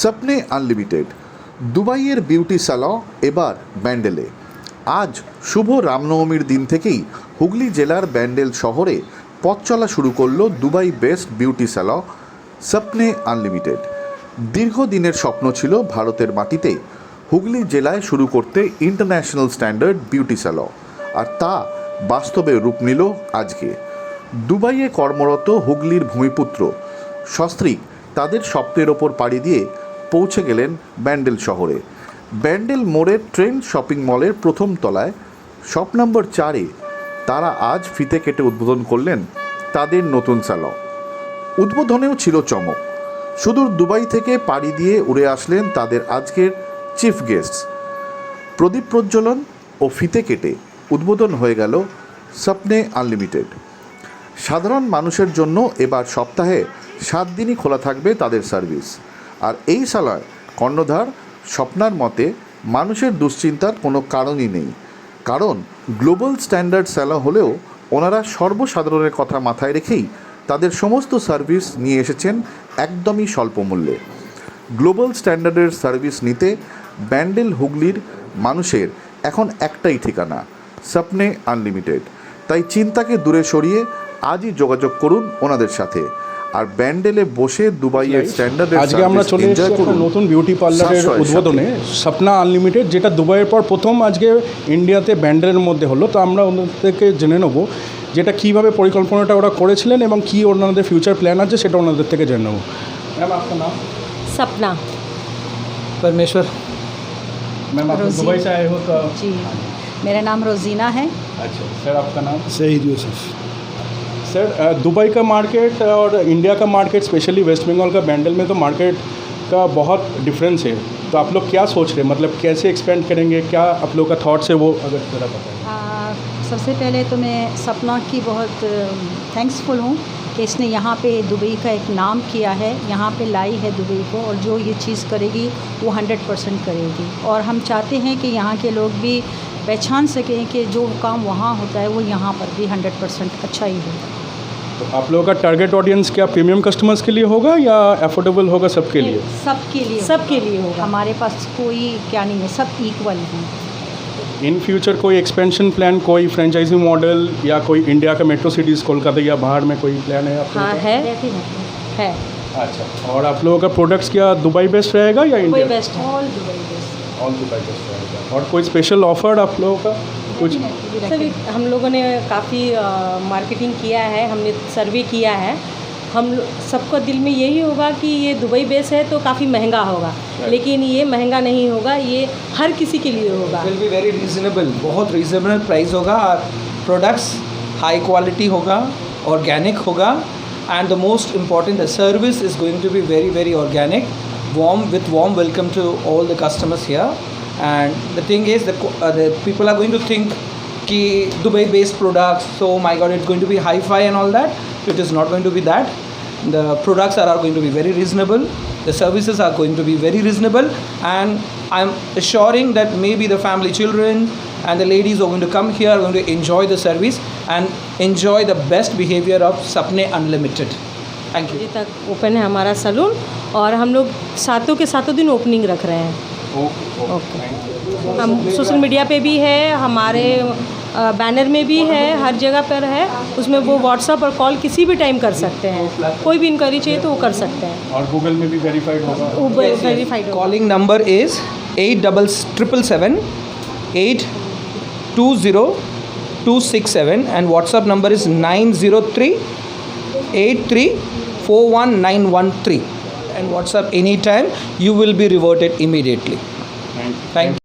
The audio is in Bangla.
স্বপ্নে আনলিমিটেড, দুবাইয়ের বিউটি স্যালন এবার ব্যান্ডেলে। আজ শুভ রামনবমীর দিন থেকেই হুগলি জেলার ব্যান্ডেল শহরে পথ চলা শুরু করল দুবাই বেস্ট বিউটি স্যালন স্বপ্নে আনলিমিটেড। দীর্ঘদিনের স্বপ্ন ছিল ভারতের মাটিতে হুগলি জেলায় শুরু করতে ইন্টারন্যাশনাল স্ট্যান্ডার্ড বিউটি স্যালন আর তা বাস্তবে রূপ নিল আজকে। দুবাইয়ে কর্মরত হুগলির ভূমিপুত্র সস্ত্রীক তাদের স্বপ্নের ওপর পাড়ি দিয়ে পৌঁছে গেলেন ব্যান্ডেল শহরে। ব্যান্ডেল মোড়ের ট্রেন শপিং মলের প্রথম তলায়। শপ নম্বর চারে তারা আজ ফিতে কেটে উদ্বোধন করলেন তাদের নতুন স্যালন উদ্বোধনেও ছিল চমক। সুদূর দুবাই থেকে পাড়ি দিয়ে উড়ে আসলেন তাদের আজকের চিফ গেস্ট প্রদীপ প্রজ্বলন ও ফিতে কেটে উদ্বোধন হয়ে গেল স্বপ্নে আনলিমিটেড। সাধারণ মানুষের জন্য এবার সপ্তাহে সাত দিনই খোলা থাকবে তাদের সার্ভিস। আর এই সালায় কর্ণধার স্বপ্নার মতে মানুষের দুশ্চিন্তার কোনো কারণই নেই। কারণ গ্লোবাল স্ট্যান্ডার্ড স্যালা হলেও ওনারা সর্বসাধারণের কথা মাথায় রেখেই তাদের সমস্ত সার্ভিস নিয়ে এসেছেন একদমই স্বল্প মূল্যে গ্লোবাল স্ট্যান্ডার্ডের সার্ভিস নিতে ব্যান্ডেল হুগলির মানুষের এখন একটাই ঠিকানা, স্বপ্নে আনলিমিটেড। তাই চিন্তাকে দূরে সরিয়ে আজই যোগাযোগ করুন ওনাদের সাথে। আর ব্যান্ডেলে বসে দুবাইয়ের স্ট্যান্ডার্ডের আজকে আমরা চলে এসেছি একটা নতুন বিউটি পার্লারের সাশ্রয়ের উদ্বোধনে স্বপ্না আনলিমিটেড যেটা দুবাইয়ের পর প্রথম আজকে ইন্ডিয়াতে ব্যান্ডেলের মধ্যে হলো তো আমরা ওদের থেকে জেনে নেবো যেটা কীভাবে পরিকল্পনাটা ওরা করেছিলেন এবং কী ওনাদের ফিউচার প্ল্যান আছে সেটা ওনাদের থেকে জেনে নেবো ম্যাম আপনার নাম सपना परमेश्वर मैम आप रोजी। दुबई से आए हो तो जी मेरा नाम रोजीना है अच्छा सर आपका नाम सईद यूसुफ सर दुबई का मार्केट और इंडिया का मार्केट स्पेशली वेस्ट बंगाल का बैंडल में तो मार्केट का बहुत डिफरेंस है। तो आप लोग क्या सोच रहे हैं? मतलब कैसे एक्सपेंड करेंगे? क्या आप लोग का थाट्स है वो अगर ज़रा बताएँ। आ, सबसे पहले तो मैं सपना की बहुत थैंक्सफुल हूँ कि इसने यहाँ पे दुबई का एक नाम किया है। यहाँ पे लाई है दुबई को और जो ये चीज़ करेगी वो हंड्रेड परसेंट करेगी। और हम चाहते हैं कि यहाँ के लोग भी पहचान सकें कि जो काम वहाँ होता है वो यहाँ पर भी हंड्रेड परसेंट अच्छा ही होगा। तो आप लोगों का टारगेट ऑडियंस क्या प्रीमियम कस्टमर्स के लिए होगा या अफोर्डेबल होगा सबके लिए? सबके लिए सबके लिए होगा। हमारे पास कोई क्या नहीं है सब इक्वल हैं। इन फ्यूचर कोई एक्सपेंशन प्लान कोई फ्रेंचाइजी मॉडल या कोई इंडिया का मेट्रो सिटीज़ कोलकाता या बाहर में कोई प्लान है आप हाँ है। है। अच्छा और आप लोगों का प्रोडक्ट्स क्या दुबई बेस्ट रहेगा या India based or Dubai based or Dubai based रहेगा। और कोई स्पेशल ऑफ़र आप लोगों का? कुछ? सर हम लोगों ने काफ़ी मार्केटिंग किया है हमने सर्वे किया है। हम सबको दिल में यही होगा कि ये दुबई बेस है तो काफ़ी महँगा होगा। लेकिन ये महँगा नहीं होगा ये हर किसी के लिए होगा। विल बी वेरी रीजनेबल बहुत रीजनेबल प्राइस होगा और प्रोडक्ट्स हाई क्वालिटी होगा ऑर्गेनिक होगा and the most important the service is going to be very very organic warm with warm welcome to all the customers here. and the thing is the, co- uh, the people are going to think ki dubai based products so my god it's going to be hi fi and all that it is not going to be that the products are, are going to be very reasonable the services are going to be very reasonable and i'm assuring that maybe the family children and the ladies who are going to come here are going to enjoy the service and enjoy the best behavior of sapne unlimited thank you अभी तक ओपन है हमारा सलून और हम लोग सातों के सातों दिन ओपनिंग रख रहे हैं हम सोशल मीडिया पे भी है हमारे बैनर में भी है हर जगह पर है। उसमें वो व्हाट्सएप और कॉल किसी भी टाइम कर सकते हैं। कोई भी इंक्वायरी चाहिए तो वो कर सकते हैं। और गूगल में भी verified verified calling number is eight double triple seven eight two zero two six seven and WhatsApp number is nine zero three eight three four one nine one three and WhatsApp any time you will be reverted immediately Thank you.